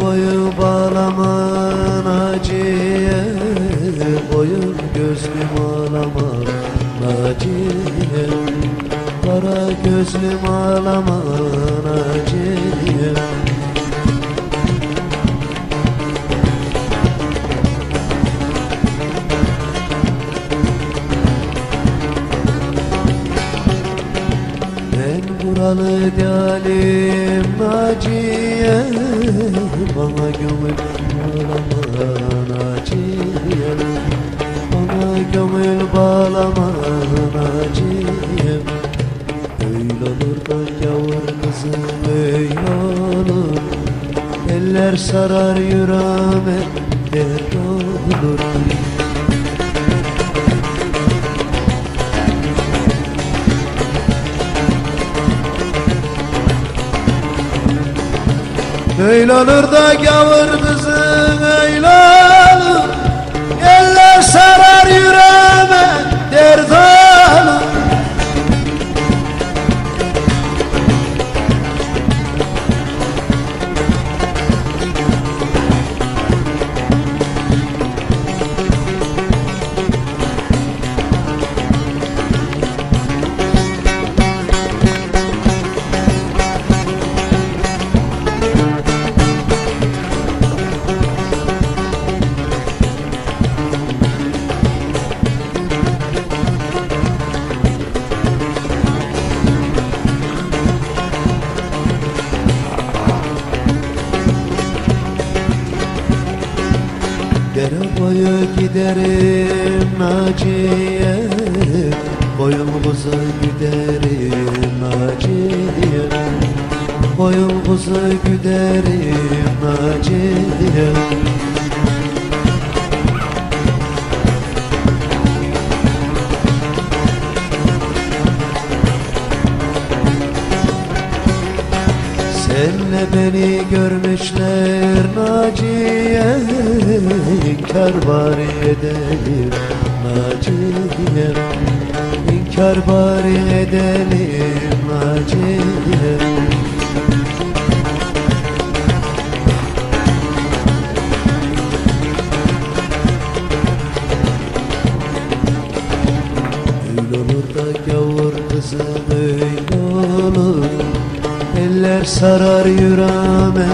Boyu bağlaman acıye Boyun gözlüm ağlaman acıye Kara gözlüm ağlaman acıye Buralı değilim Naciye Bana gönül bağlaman Naciye Bana gönül bağlaman Naciye Öyle olur da gavur kızım öyle olur. Eller sarar yüreğime dert olur Öyle olur da gavur kızın Boyu giderim Naciye. Boyumuza giderim Naciye. Boyumuza giderim Naciye Senle beni görmüşler Naciye İnkar bari edelim Naciye. İnkar bari edelim Naciye. Öyle olur da gavur Eller sarar yüreğime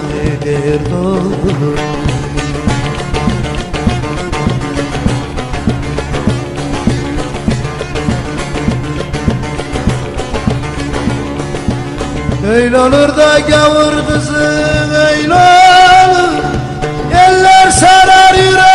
Öyle olur da gavur kızım olur Eller sarar yüreğime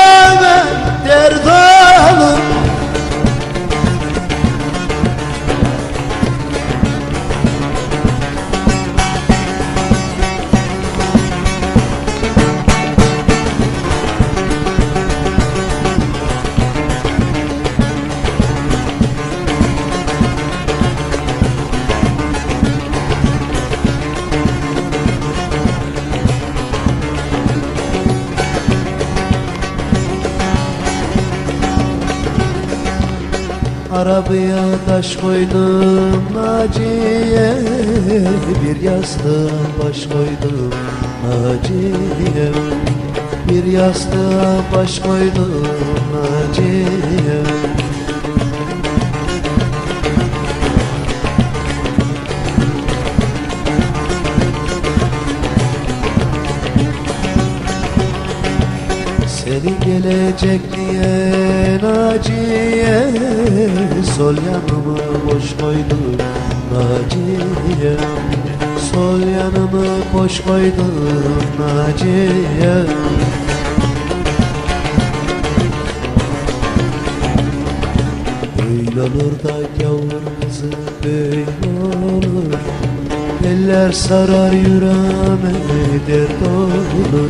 Arabaya taş koydum Naciye Bir yastığa baş koydum. Naciye Bir yastığa baş koydum Naciye Seni gelecek diye Naciye Sol yanımı boş koydum Naciye. Sol yanımı boş koydum Naciye. Öyle olur da gavur kızı böyle olur. Eller sarar yüreğime dert olur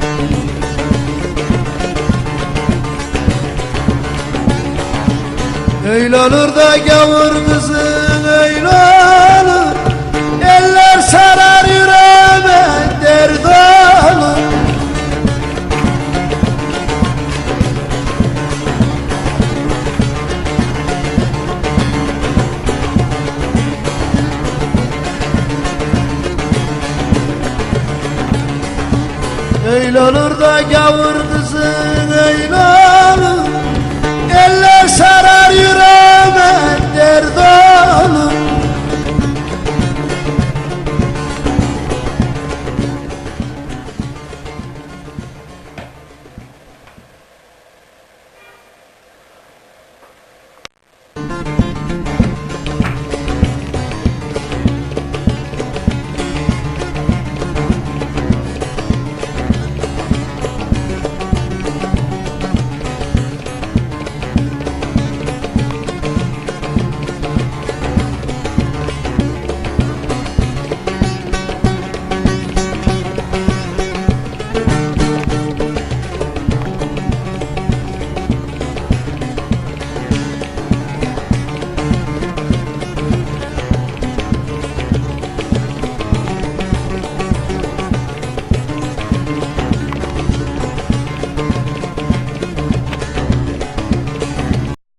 Öyle olur da gavur kızın öyle olur. Eller sarar yüreğime dert olur. Öyle olur da gavur kızın öyle olur. Eller sarar yüreğime dert